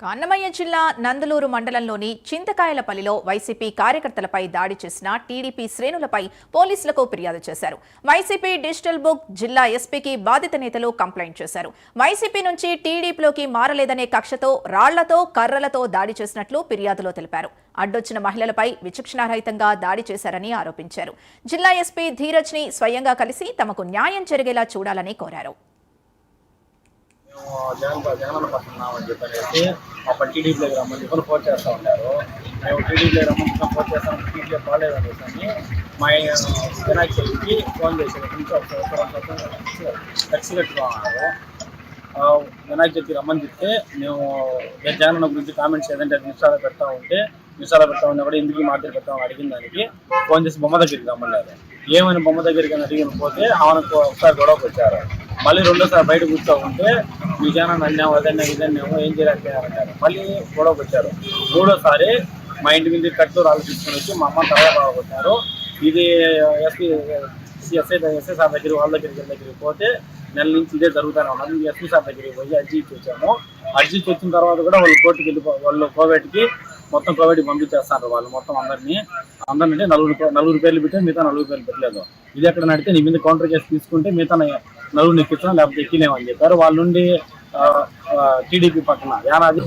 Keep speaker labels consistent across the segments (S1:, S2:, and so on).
S1: కాన్నమయ్య జిల్లా నందలూరు మండలంలోని చింతకాయలపల్లిలో వైసీపీ కార్యకర్తలపై దాడి చేసిన టీడీపీ శ్రేణులపై పోలీసులకు ఫిర్యాదు చేశారు. వైసీపీ డిజిటల్ బుక్ జిల్లా ఎస్పీకి బాధిత నేతలు కంప్లైంట్ చేశారు. వైసీపీ నుంచి టీడీపీలోకి మారలేదనే కక్షతో రాళ్ళతో కర్రలతో దాడి చేసినట్లు ఫిర్యాదులో తెలిపారు. అడ్డొచ్చిన మహిళలపై విచక్షణారహితంగా దాడి చేశారని ఆరోపించారు. జిల్లా ఎస్పీ ధీరజ్ని స్వయంగా కలిసి తమకు న్యాయం జరిగేలా చూడాలని కోరారు.
S2: అప్పుడు జగన్ జగనన్న టీడీపీలోకి రమ్మని ఎవరు ఫోన్ చేస్తూ ఉంటారు మేము టీడీపీలో రమ్మని ఫోన్ చేస్తాం టీడీపీలో బాగాలేదు అనేసి అని మా వినాయక చవితికి ఫోన్ చేశారు. కొంచెం ఖర్చు పెట్టుకున్నారు వినాయక చవితి రమ్మని చెప్తే మేము జగన్ గురించి కామెంట్స్ ఏదంటే అది నిమిషాలు పెడతా ఉంటే నిమిషాలు పెడతా ఉన్నా కూడా ఎందుకు మాదిరి పెడతాం అడిగిన దానికి ఫోన్ చేసి బొమ్మ దగ్గరికి రమ్మన్నారు. ఏమైనా బొమ్మ దగ్గరికి అని అడిగిన పోతే ఆమెకు ఒకసారి గొడవకు వచ్చారు. మళ్ళీ రెండోసారి బయట కూర్చో ఉంటే మీ జనం అన్నాము అదన్నా ఇదన్నాము ఏం చేయలేకపోయారంటారు మళ్ళీ గొడవకు వచ్చారు. మూడోసారి మా ఇంటి మీద కట్టు రాళ్ళు తీసుకొని వచ్చి మా అమ్మ తర్వాత బాగుకొచ్చారు ఇది ఎస్పీ ఎస్ఐ ఎస్ఐ సార్ దగ్గర వాళ్ళ దగ్గరికి దగ్గరికి పోతే నెల నుంచి ఇదే జరుగుతూనే ఉన్నది. ఎస్పీ సార్ దగ్గరికి పోయి అర్జీ ఇచ్చి వచ్చాము. అర్జీ ఇచ్చి వచ్చిన తర్వాత కూడా వాళ్ళు కోర్టుకి వెళ్ళిపో వాళ్ళు కోవిడ్కి మొత్తం కోవిడ్కి పంపించేస్తారు వాళ్ళు మొత్తం అందరినీ. అందరినీ అంటే నలుగురు నలుగురు పేర్లు పెట్టి మిగతా నలుగురు పేర్లు పెట్టలేదు. ఇది ఎక్కడ నడితే నీ మీద కౌంటర్ కేసు తీసుకుంటే మిగతా న- నలుగురు ఎక్కించడం లేకపోతే ఎక్కిలేమని చెప్పారు. వాళ్ళ నుండి టీడీపీ పక్కన యానాది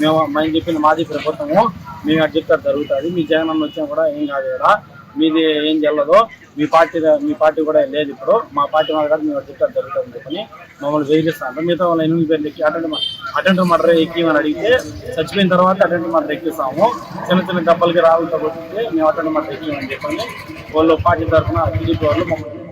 S2: మేము మేము చెప్పిన మాది ప్రభుత్వము. మేము అది చెప్తారు జరుగుతుంది. మీ జగన్ అన్న వచ్చినా కూడా ఏం కాదు కదా. మీది ఏం చెల్లదు మీ పార్టీ మీ పార్టీ కూడా లేదు ఇప్పుడు. మా పార్టీ వాళ్ళు కాదు మేము చెప్తారు జరుగుతుంది చెప్పని మమ్మల్ని వేయిస్తాను మిగతా వాళ్ళ ఎనిమిది పేర్లు ఎక్కి అటెండ్ అటెండ్ మర్డర్ ఎక్కిమని అడిగితే చచ్చిపోయిన తర్వాత అటెండ్ మర్డర్ ఎక్కిస్తాము. చిన్న చిన్న దెబ్బలకి రాళ్ళతో కొట్టితే మేము అటెండ్ మర్డర్ ఎక్కిమని చెప్పండి వాళ్ళు పార్టీ తరఫున టీడీపీ వాళ్ళు మమ్మల్ని